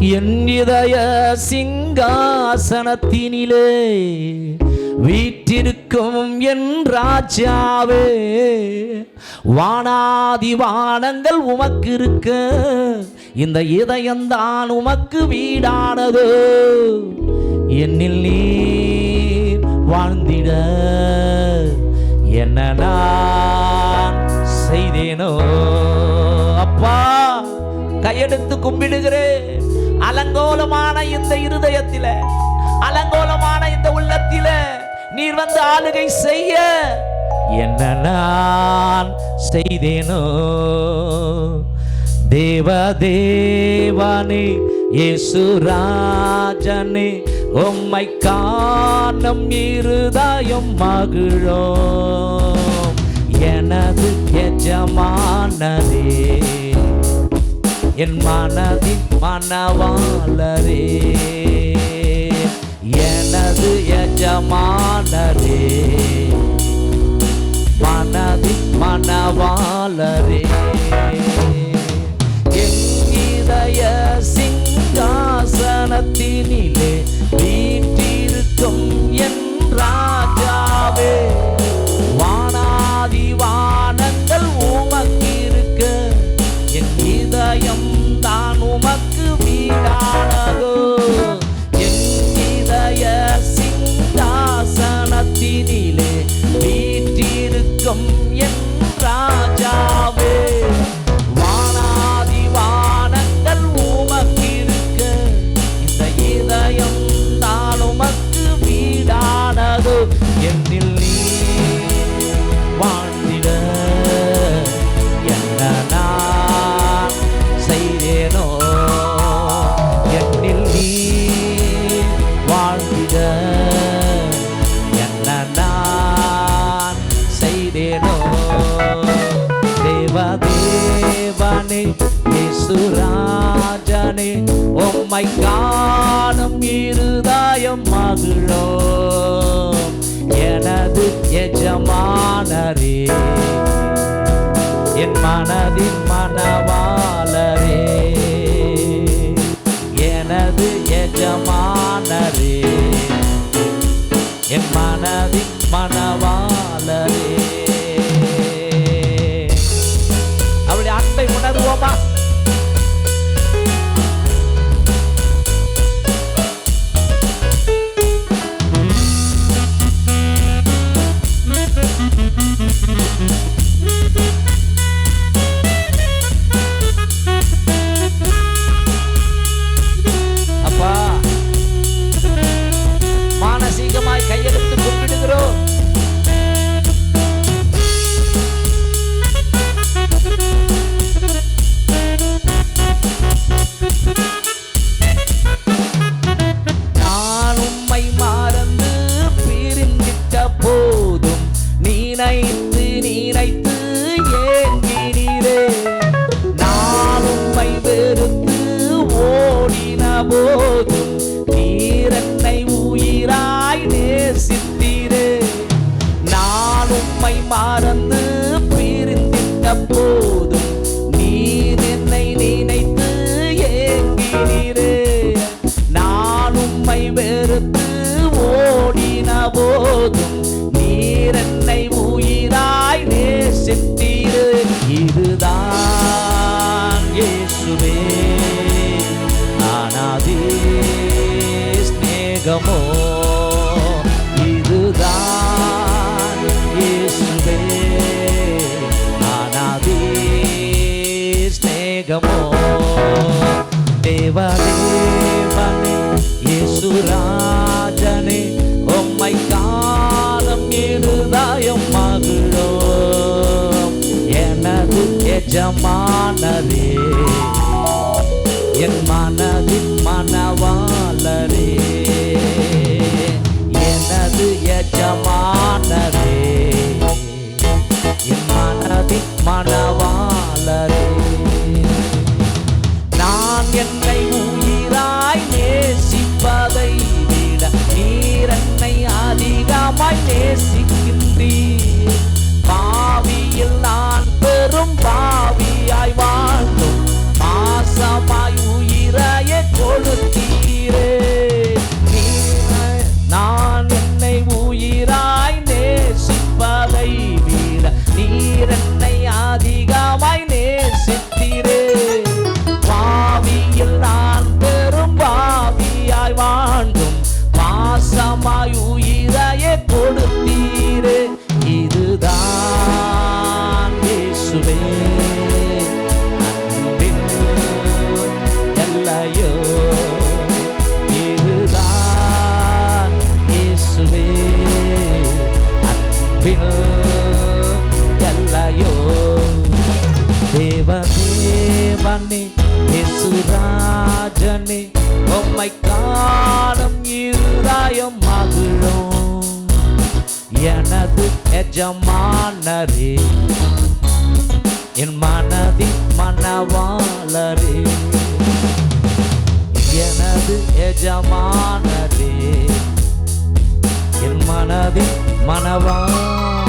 என் இதய சிங்காசனத்தினிலே வீற்றிருக்கும் என் ராஜாவே வானாதி வானங்கள் உமக்கு இருக்க இந்த இதயம்தான் உமக்கு வீடானது. என்னில் நீ வாழ்ந்திட என்ன நான் செய்தேனோ. அப்பா கையெடுத்து கும்பிடுகிறேன். அலங்கோலமான இந்த இருதயத்தில அலங்கோலமான இந்த உள்ளத்தில நீர் வந்து ஆளுகை செய்ய. என்ன நான் செய்தேனோ? தேவ தேவானே இயேசு ராஜனே உம்மை காணும் இருதயம் மகிழோ. என் மனதின் மனவாளரே எனது எஜமானரே மனதின் மனவாளரே. நான் செய்தேனோ? தேவதேவனே இயேசுராஜனே உம்மை காணும் இருதாயம் மகிழோ. எனது எஜமானரே என் மனதின் மனவாளரே எனது 봐. ஸ்நேகமோ தேவதேவனே இயேசுராஜனே உம்மை காலம் இருதயம் மகளோ எனது எஜமானதே என்னை இயேசுராஜனே உம்மை காணும் இருதாயம் மகிழும். எனது எஜமானரே என் மனதின் மனவாளரே. எனது எஜமானரே என் மனதின் மனவாளரே.